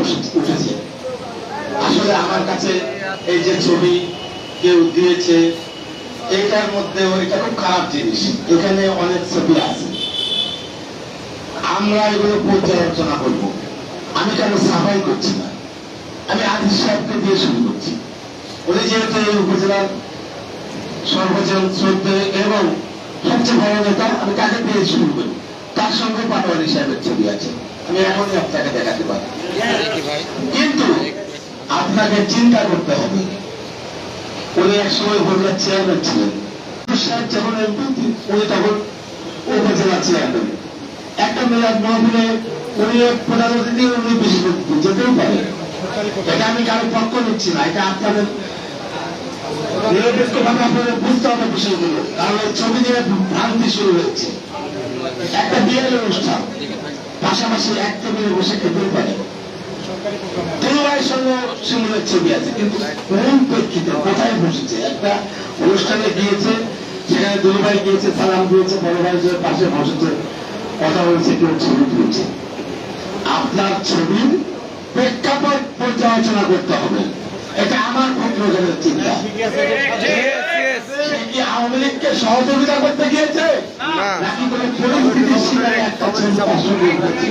উঠে- উঠেছে। আসলে আমার কাছে এই যে ছবি কেউ দিয়েছে এটার মধ্যে এটা খুব খারাপ জিনিস। এখানে অনেক ছবি আছে। আমরা এগুলো পর্যালোচনা করব। আমি কেন সাফাই করছি না? আমি আদিস সাহেবকে দিয়ে শুরু করছি। উনি যেহেতু এই উপজেলার সর্বজন শ্রদ্ধে এবং সবচেয়ে বড় নেতা, আমি তাকে দিয়ে শুরু করি। তার সঙ্গে পাটোয়ারি সাহেবের ছবি আছে। আমি এখনই আপনাকে দেখাতে পারি। আপনাকে চিন্তা করতে হবে। উনি একসময় উপজেলার চেয়ারম্যান ছিলেন। যখন এমপি উনি তখন উপজেলা চেয়ারম্যান একটা মেয়াদ উনি উনি যেতেও পারে। এটা আমি কারও পক্ষ নিচ্ছি না, এটা আপনাদের নিরপেক্ষভাবে আপনাদের বুঝতে হবে বিষয়গুলো, কারণ এই ছবি দিয়ে ভ্রান্তি শুরু হয়েছে। একটা বিয়ের অনুষ্ঠান, পাশাপাশি এক টেবিলে বসে খেতেও পারে। দুবাইয়ের সঙ্গে শিমুলের ছবি আছে কিন্তু কোন প্রেক্ষিতে কোথায় বসেছে? একটা অনুষ্ঠানে গিয়েছে সেখানে দুবাই গিয়েছে সালাম দিয়েছে বড় ভাই যে পাশে বসেছে কথা বলছে কেউ ছবি তুলছে। আপনার ছবির প্রেক্ষাপট পর্যালোচনা করতে হবে। এটা আমার ভদ্রজনের চিন্তা। কি আওয়ামী লীগকে সহযোগিতা করতে গিয়েছে? নাকি কোনো পরিস্থিতির শিকারে একটা ছবি তার সঙ্গে উঠেছে?